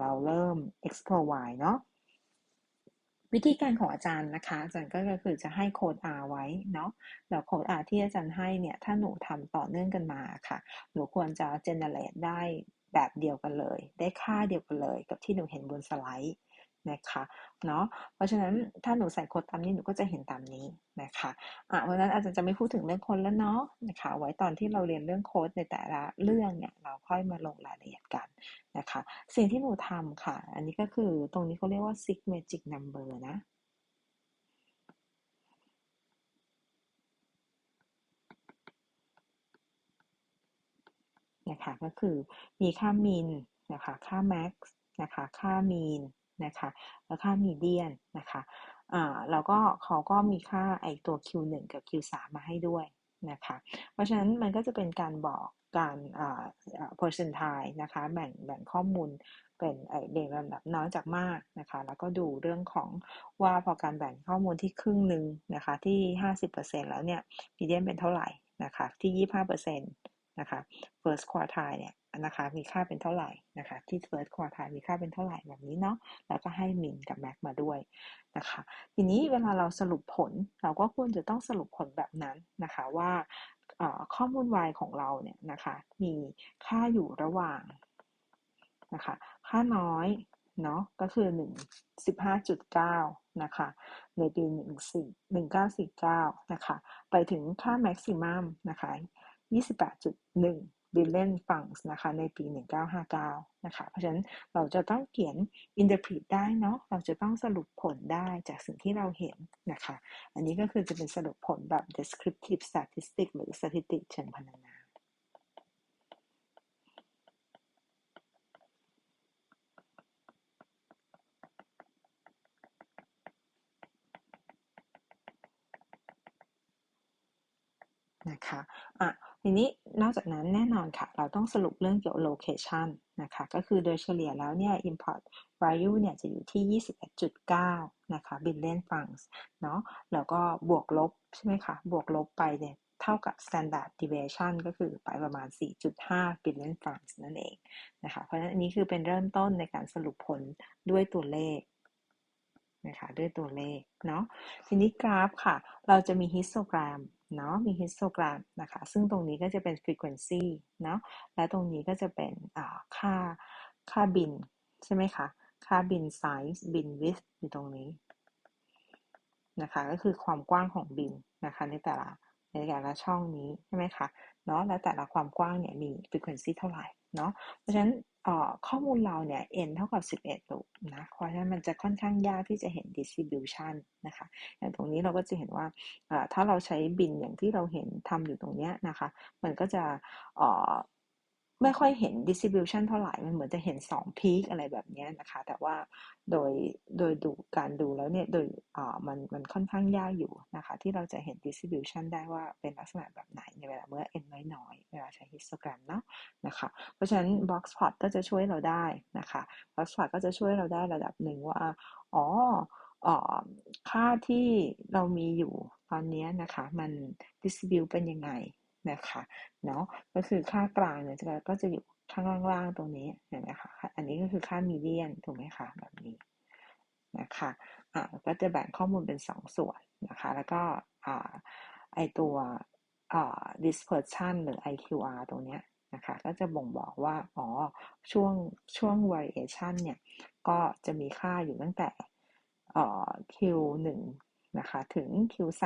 เราเริ่ม explore y เนาะวิธีการของอาจารย์นะคะ อาจารย์ก็คือจะให้โค้ด R ไว้เนาะแล้วโค้ด R ที่อาจารย์ให้เนี่ย ถ้าหนูทำต่อเนื่องกันมาค่ะ หนูควรจะ generate ได้แบบเดียวกันเลย ได้ค่าเดียวกันเลย กับที่หนูเห็นบนสไลด์ นะคะเนาะเพราะฉะนั้นถ้าหนูใส่โค้ดตามนี้หนูก็จะเห็นตามนี้นะคะอะเพราะฉะนั้นอาจารย์จะไม่พูดถึงเรื่องโค้ดแล้วเนาะนะคะไว้ตอนที่เราเรียนเรื่องโค้ดในแต่ละเรื่องเนี่ยเราค่อยมาลงรายละเอียดกันนะคะสิ่งที่หนูทำค่ะ อันนี้ก็คือตรงนี้เขาเรียกว่า six magic number นะนะคะก็คือมีค่า min นะคะค่า max นะคะค่า mean น นะคะแล้วค่า median นนะคะอ่าแล้วก็เขาก็มีค่าไอตัว Q1 กับ Q3 มาให้ด้วยนะคะเพราะฉะนั้นมันก็จะเป็นการบอกการอ่า percentile นะคะแบ่งแบ่งข้อมูลเป็นเรียงลำดับน้อยจากมากนะคะแล้วก็ดูเรื่องของว่าพอการแบ่งข้อมูลที่ครึ่งหนึ่งนะคะที่ 50%แล้วเนี่ย median เป็นเท่าไหร่นะคะที่ 25%นะคะ first quartile เนี่ย นะคะมีค่าเป็นเท่าไหร่นะคะที่ first quartile มีค่าเป็นเท่าไหร่แบบนี้เนาะแล้วก็ให้ min กับ max มาด้วยนะคะทีนี้เวลาเราสรุปผลเราก็ควรจะต้องสรุปผลแบบนั้นนะคะว่าข้อมูล y ของเราเนี่ยนะคะมีค่าอยู่ระหว่างนะคะค่าน้อยเนาะก็คือ 1 15.9 นะคะในปี14 1949 นะคะไปถึงค่า maximum นะคะ 28.1 billion funds นะคะในปี 1959 นะคะ เพราะฉะนั้นเราจะต้องเขียน interpret ได้เนาะเราจะต้องสรุปผลได้จากสิ่งที่เราเห็นนะคะ อันนี้ก็คือจะเป็นสรุปผลแบบ descriptive statistic หรือสถิติเชิงพรรณนา นะคะอะทีนี้ นอกจากนั้นแน่นอนค่ะ เราต้องสรุปเรื่องเกี่ยวกับ location นะคะ ก็คือโดยเฉลี่ยแล้วเนี่ย import value เนี่ยจะอยู่ที่ 21.9 นะคะ billion funds เนาะแล้วก็บวกลบใช่ไหมคะ บวกลบไปเนี่ยเท่ากับ standard deviation ก็คือไปประมาณ 4.5 billion funds นั่นเองนะคะ เพราะฉะนั้นอันนี้คือเป็นเริ่มต้นในการสรุปผลด้วยตัวเลขนะคะด้วยตัวเลขเนาะทีนี้กราฟค่ะ เราจะมีฮิสโตกราฟ เนาะมีฮิสโตกราฟนะคะ ซึ่งตรงนี้ก็จะเป็น frequency เนาะและตรงนี้ก็จะเป็นค่าค่าบิน ใช่ไหมคะ ค่าบิน size บิน width อยู่ตรงนี้นะคะก็คือความกว้างของบินนะคะในแต่ละในแต่ละช่องนี้ใช่ไหมคะเนาะและแต่ละความกว้างเนี่ยมี frequency เท่าไหร่เนาะเพราะฉะนั้น ข้อมูลเราเนี่ย n เท่ากับ 11ลูกนะ เพราะฉะนั้นมันจะค่อนข้างยากที่จะเห็น distribution นะคะ อย่างตรงนี้เราก็จะเห็นว่า ถ้าเราใช้บินอย่างที่เราเห็นทำอยู่ตรงนี้นะคะ มันก็จะ ไม่ค่อยเห็น distribution เท่าไหร่ มันเหมือนจะเห็น2 peak อะไรแบบนี้นะคะ แต่ว่าโดยโดยดูการดูแล้วเนี่ย โดยอ่ามันมันค่อนข้างยากอยู่นะคะ ที่เราจะเห็น distribution ได้ว่าเป็นลักษณะแบบไหนในเวลาเมื่อ n น้อยๆ เวลาใช้ histogram เนาะนะคะ เพราะฉะนั้น box plot ก็จะช่วยเราได้นะคะ box plot ก็จะช่วยเราได้ระดับหนึ่งว่า อ๋ออ๋อค่าที่เรามีอยู่ตอนนี้นะคะ มัน distribute เป็นยังไง นะคะเนาะก็คือค่ากลางเนี่ยก็จะอยู่ข้างล่างๆตรงนี้เห็นไหมคะอันนี้ก็คือค่ามีเดียนถูกไหมคะแบบนี้นะคะอ่าก็จะแบ่งข้อมูลเป็น 2ส่วนนะคะแล้วก็อ่าไอตัวอ่า dispersion หรือ IQR ตรงเนี้ยนะคะก็จะบ่งบอกว่าอ๋อช่วงช่วง variation เนี่ยก็จะมีค่าอยู่ตั้งแต่อ่อ Q1 นะคะถึง Q3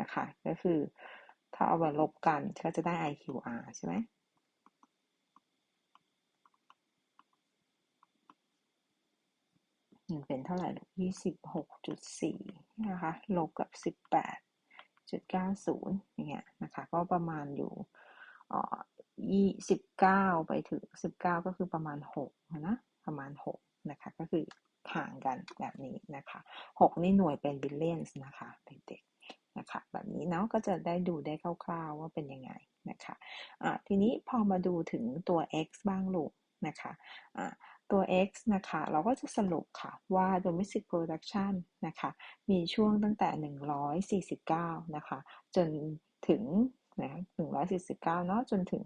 นะคะก็คือ ถ้าเอามาลบกันก็จะได้ IQR ใช่ไหมมันเป็นเท่าไหร่ยี่สิบหกจุดสี่นะคะ ลบกับสิบแปดจุดเก้าศูนย์อย่างเงี้ยนะคะ ก็ประมาณอยู่อ่อยี่สิบเก้าไปถึงสิบเก้าก็คือประมาณหกนะ ประมาณหกนะคะ ก็คือห่างกันแบบนี้นะคะหกนี่หน่วยเป็นบิลเลียนนะคะเด็กนะคะ แบบนี้เนาะก็จะได้ดูได้คร่าวๆว่าเป็นยังไงนะคะะทีนี้พอมาดูถึงตัว x บ้างลูกนะคะะตัว x นะคะ เราก็จะสรุปค่ะว่า domestic production นะคะ มีช่วงตั้งแต่ 149 นะคะ จนถึงนะ149 เนาะจนถึง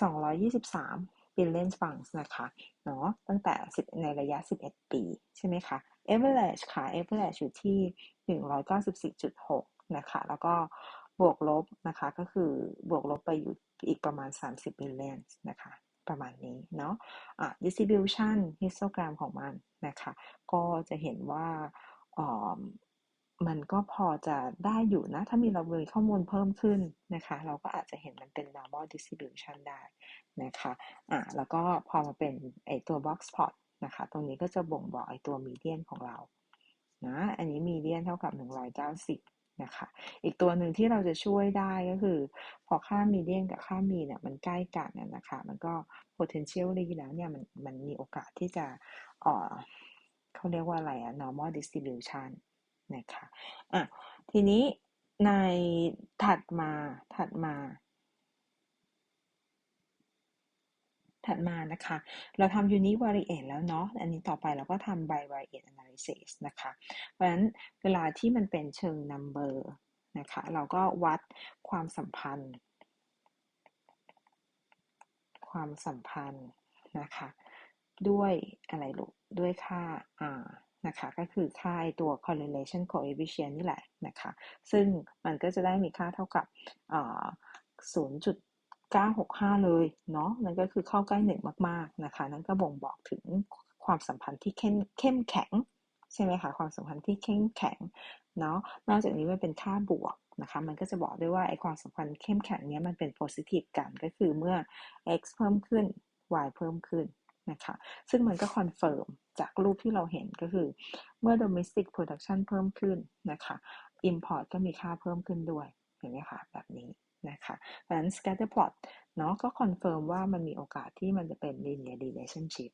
223 billion funds นะคะเนาะตั้งแต่ในระยะ 11 ปี ใช่ไหมคะ average ค่ะ average อยู่ที่ 194.6 นะคะ แล้วก็บวกลบนะคะ ก็คือบวกลบไปอยู่อีกประมาณ 30 billion นะคะประมาณนี้เนาะะ distribution histogram ของมันนะคะ ก็จะเห็นว่า มันก็พอจะได้อยู่นะ ถ้ามีเรามีข้อมูลเพิ่มขึ้นนะคะ เราก็อาจจะเห็นมันเป็น normal distribution ได้นะคะอะแล้วก็พอมาเป็นไอตัว box plot นะคะ ตรงนี้ก็จะบ่งบอกไอตัว median ของเรานะ อันนี้ median เท่ากับ 190 นะคะ อีกตัวหนึ่งที่เราจะช่วยได้ก็คือ พอค่า median กับค่า mean เนี่ยมันใกล้กันนะคะ มันก็ potentially แล้วเนี่ยมันมันมีโอกาสที่จะเอ่อเขาเรียกว่าอะไรอะ normal distribution นะคะอะทีนี้ในถัดมาถัดมา ถัดมานะคะ เราทำ univariate แล้วเนาะอันนี้ต่อไปเราก็ทำ bivariate analysis นะคะ เพราะฉะนั้นเวลาที่มันเป็นเชิง number นะคะ เราก็วัดความสัมพันธ์ ความสัมพันธ์นะคะ ด้วยอะไรลูกด้วยค่า r นะคะก็คือค่าตัว correlation coefficient นี่แหละนะคะซึ่งมันก็จะได้มีค่าเท่ากับ 0.965 เลยเนาะนั่นก็คือเข้าใกล้หนึ่งมากๆนะคะนั่นก็บ่งบอกถึงความสัมพันธ์ที่เข้มเข้มแข็งใช่ไหมคะความสัมพันธ์ที่เข้มแข็งเนาะนอกจากนี้มันเป็นค่าบวกนะคะมันก็จะบอกด้วยว่าไอความสัมพันธ์เข้มแข็งเนี้ยมันเป็น positive กันก็คือเมื่อ x เพิ่มขึ้น y เพิ่มขึ้น นะคะซึ่งมันก็คอนเฟิร์มจากรูปที่เราเห็นก็คือ เมื่อ domestic production เพิ่มขึ้นนะคะ import ก็มีค่าเพิ่มขึ้นด้วยเห็นไหมคะแบบนี้นะคะเพราะฉะนั้น scatter plot เนาะก็คอนเฟิร์มว่ามันมีโอกาสที่มันจะเป็น linear relationship